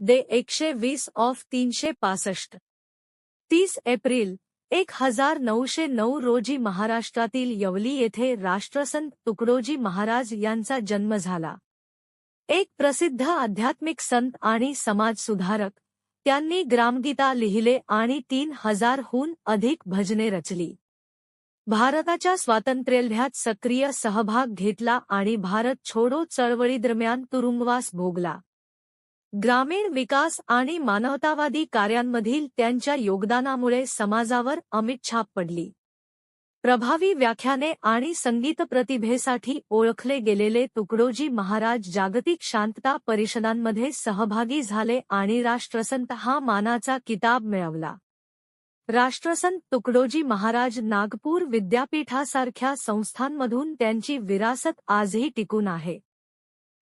दे एकशे वीस ऑफ तीनशे पासष्ट. तीस एप्रिल एक हजार नऊशे नऊ रोजी महाराष्ट्रातील यवली येथे राष्ट्रसंत तुकडोजी महाराज यांचा जन्म झाला. एक प्रसिद्ध आध्यात्मिक संत आणि समाजसुधारक त्यांनी ग्रामगीता लिहिले आणि तीन हजारहून अधिक भजने रचली. भारताच्या स्वातंत्र्यलढ्यात सक्रिय सहभाग घेतला आणि भारत छोडो चळवळीदरम्यान तुरुंगवास भोगला. ग्रामीण विकास आणि मानवतावादी कार्यांमधील त्यांच्या योगदानामुळे समाजावर अमित छाप पडली. प्रभावी व्याख्याने आणि संगीत प्रतिभेसाठी ओळखले गेलेले तुकडोजी महाराज जागतिक शांतता परिषदांमध्ये सहभागी झाले आणि राष्ट्रसंत हा मानाचा किताब मिळवला. राष्ट्रसंत तुकडोजी महाराज नागपूर विद्यापीठासारख्या संस्थांमधून त्यांची विरासत आजही टिकून आहे.